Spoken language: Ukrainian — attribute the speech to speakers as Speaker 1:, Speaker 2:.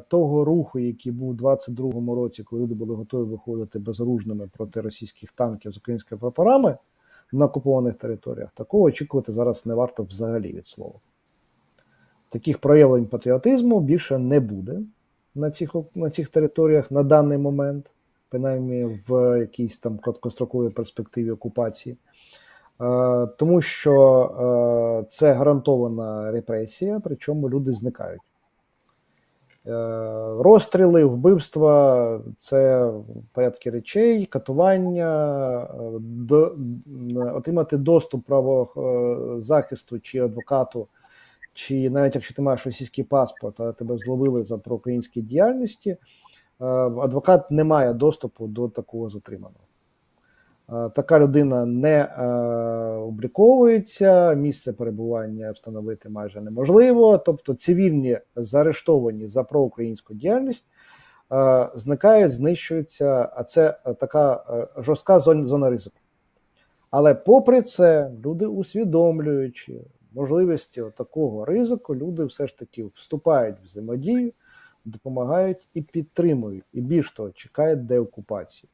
Speaker 1: того руху, який був у 22-му році, коли люди були готові виходити безоружними проти російських танків з українськими прапорами на окупованих територіях, такого очікувати зараз не варто взагалі від слова. Таких проявлень патріотизму більше не буде на цих, на цих територіях на даний момент, принаймні в якійсь там короткостроковій перспективі окупації. Е, тому що е, це гарантована репресія, причому люди зникають. Е, розстріли, вбивства це порядки речей, катування, е, до, отримати доступ право е, чи адвокату, чи навіть якщо ти маєш російський паспорт, а тебе зловили за проукраїнські діяльності, адвокат не має доступу до такого затриманого. Е, Така людина не е, обліковується, місце перебування встановити майже неможливо. Тобто цивільні заарештовані за проукраїнську діяльність е, зникають, знищуються, а це така жорстка зона ризику. Але попри це, люди усвідомлюючи можливості такого ризику, люди все ж таки вступають в взаємодію, допомагають і підтримують. І більш того, чекають деокупації.